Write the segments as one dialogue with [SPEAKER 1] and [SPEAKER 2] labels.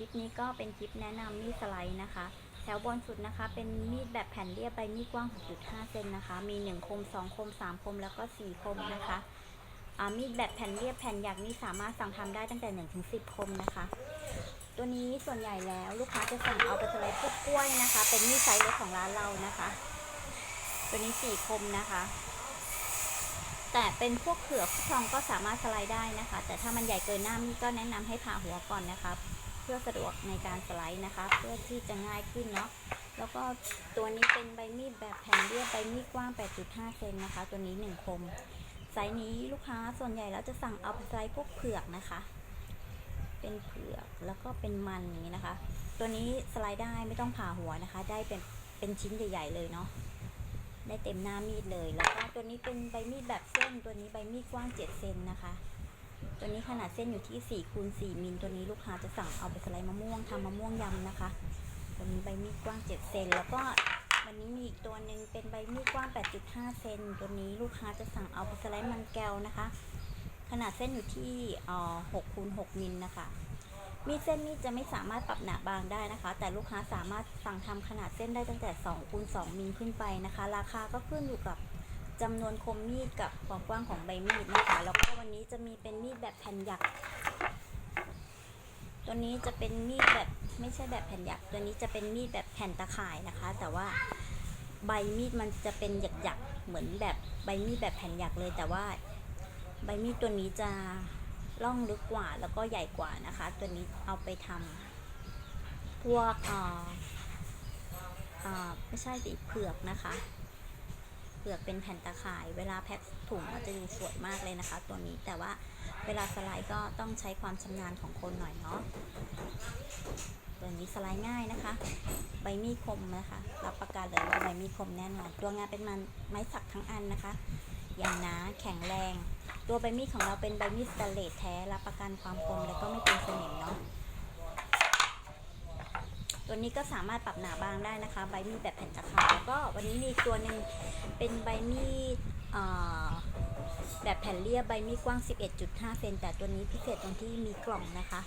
[SPEAKER 1] ลิปนี้ก็เป็นคลิปแนะนำมีดสไลด์นะคะ แถวบนสุดนะคะ เป็นมีดแบบแผ่นเรียบใบมีดกว้าง 6.5 เซนนะคะ มี 1 คม 2 คม 3 คม แล้วก็ 4 คมนะคะมีดแบบแผ่นเรียบแผ่นหยักนี่สามารถสั่งทำได้ตั้งแต่1ถึง10 คมนะคะ ตัวนี้ส่วนใหญ่แล้วลูกค้าจะสั่งเอาไปสไลด์พวกกล้วยนะคะ เป็นมีดไซส์เล็กของร้านเรานะคะ ตัวนี้ 4 คมนะคะแต่เป็นพวกเผือกทองก็สามารถสไลด์ได้นะคะ แต่ถ้ามันใหญ่เกินหน้ามีดก็แนะนำให้ผ่าหัวก่อนนะคะเพื่อสะดวกในการสไลด์นะคะ เพื่อที่จะง่ายขึ้นเนาะแล้วก็ตัวนี้เป็นใบมีดแบบแผ่นเรียบใบมีดกว้าง 8.5 เซนนะคะ ตัวนี้ 1 คมไซส์นี้ลูกค้าส่วนใหญ่แล้วจะสั่งเอาไปไลด์พวกเผือกนะคะ เป็นเผือกแล้วก็เป็นมันนี้นะคะ ตัวนี้สไลด์ได้ไม่ต้องผ่าหัวนะคะ ได้เป็นเป็นชิ้นใหญ่ ๆ เลยเนาะได้เต็มหน้ามีดเลย แล้วก็ตัวนี้เป็นใบมีดแบบเส้น ตัวนี้ใบมีดกว้าง 7 เซนนะคะ ตัวนี้ขนาดเส้นอยู่ที่4คูณ4มิลตัวนี้ลูกค้าจะสั่งเอาไปสไลด์มะม่วงทำมะม่วงยำนะคะ ตัวนี้ใบมีดกว้าง 7 เซนแล้วก็วันนี้มีอีกตัวหนึ่งเป็นใบมีดกว้าง 8.5 เซนตัวนี้ลูกค้าจะสั่งเอาไปสไลด์มันแก้วนะคะ ขนาดเส้นอยู่ที่เอ่อ6คูณ6มิลนะคะมีดเส้นมีดจะไม่สามารถปรับหนาบางได้นะคะ แต่ลูกค้าสามารถสั่งทำขนาดเส้นได้ตั้งแต่2คูณ2มิลขึ้นไปนะคะ ราคาก็ขึ้นอยู่กับจำนวนคมมีดกับความกว้างของใบมีดนะคะ แล้วก็วันนี้จะมีเป็น แบบแผ่นหยัก ตัวนี้จะเป็นมีดแบบไม่ใช่แบบแผ่นหยัก ตัวนี้จะเป็นมีดแบบแผ่นตะข่ายนะคะ แต่ว่าใบมีดมันจะเป็นหยักๆเหมือนแบบใบมีดแบบแผ่นหยักเลย แต่ว่าใบมีดตัวนี้จะล่องลึกกว่าแล้วก็ใหญ่กว่านะคะ ตัวนี้เอาไปทำพวกอ่อเอ่อไม่ใช่สิเผือกนะคะ เผือกเป็นแผ่นตะข่าย เวลาแพ็คถุงมันจะดูสวยมากเลยนะคะ ตัวนี้แต่ว่าเวลาสไลด์ก็ต้องใช้ความชำนาญของคนหน่อยเนาะตัวนี้สไลด์ง่ายนะคะ ใบมีดคมนะคะ รับประกันเลยว่าใบมีดคมแน่นอนตัวงานเป็นมันไม้สักทั้งอันนะคะ อย่างหนาแข็งแรง ตัวใบมีดของเราเป็นใบมีดสแตเลสแท้รับประกันความคมและก็ไม่เป็นสนิมเนาะ ตัวนี้ก็สามารถปรับหนาบางได้นะคะ ใบมีดแบบแผ่นตะขายแล้วก็วันนี้มีอีกตัวหนึ่งเป็นใบมีดแบบแผ่นเรียบใบมีดกว้าง 11.5 เซนแต่ตัวนี้พิเศษตรงที่มีกล่องนะคะ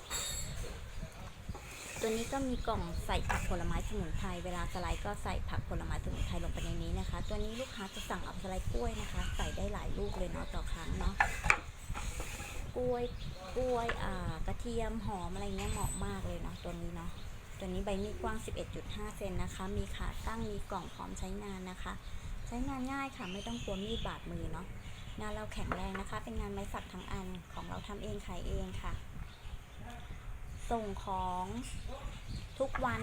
[SPEAKER 1] ตัวนี้ก็มีกล่องใส่ผักผลไม้สมุนไพรเวลาสไลด์ก็ใส่ผักผลไม้สมุนไพรลงไปในนี้นะคะ ตัวนี้ลูกค้าจะสั่งเอาสไลด์กล้วยนะคะ ใส่ได้หลายลูกเลยเนาะต่อครั้งเนาะกล้วยกล้วยอ่ากระเทียมหอมอะไรเงี้ยเหมาะมากเลยเนาะตัวนี้เนาะ ตัวนี้ใบมีดกว้าง 11.5 เซนนะคะ มีขาตั้ง มีกล่องพร้อมใช้งานนะคะ ใช้งานง่ายค่ะ ไม่ต้องกลัวมีดบาดมือเนาะ งานเราแข็งแรงนะคะ เป็นงานไม้สักทั้งอัน ของเราทำเองขายเองค่ะ ส่งของทุกวัน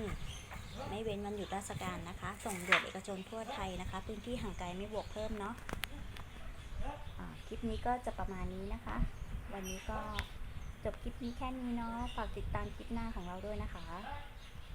[SPEAKER 1] ไม่เว้นวันหยุดราชการนะคะ ส่งด่วนเอกชนทั่วไทยนะคะ พื้นที่ห่างไกลไม่บวกเพิ่มเนาะคลิปนี้ก็จะประมาณนี้นะคะ วันนี้ก็จบคลิปนี้แค่นี้เนาะ ฝากติดตามคลิปหน้าของเราด้วยนะคะ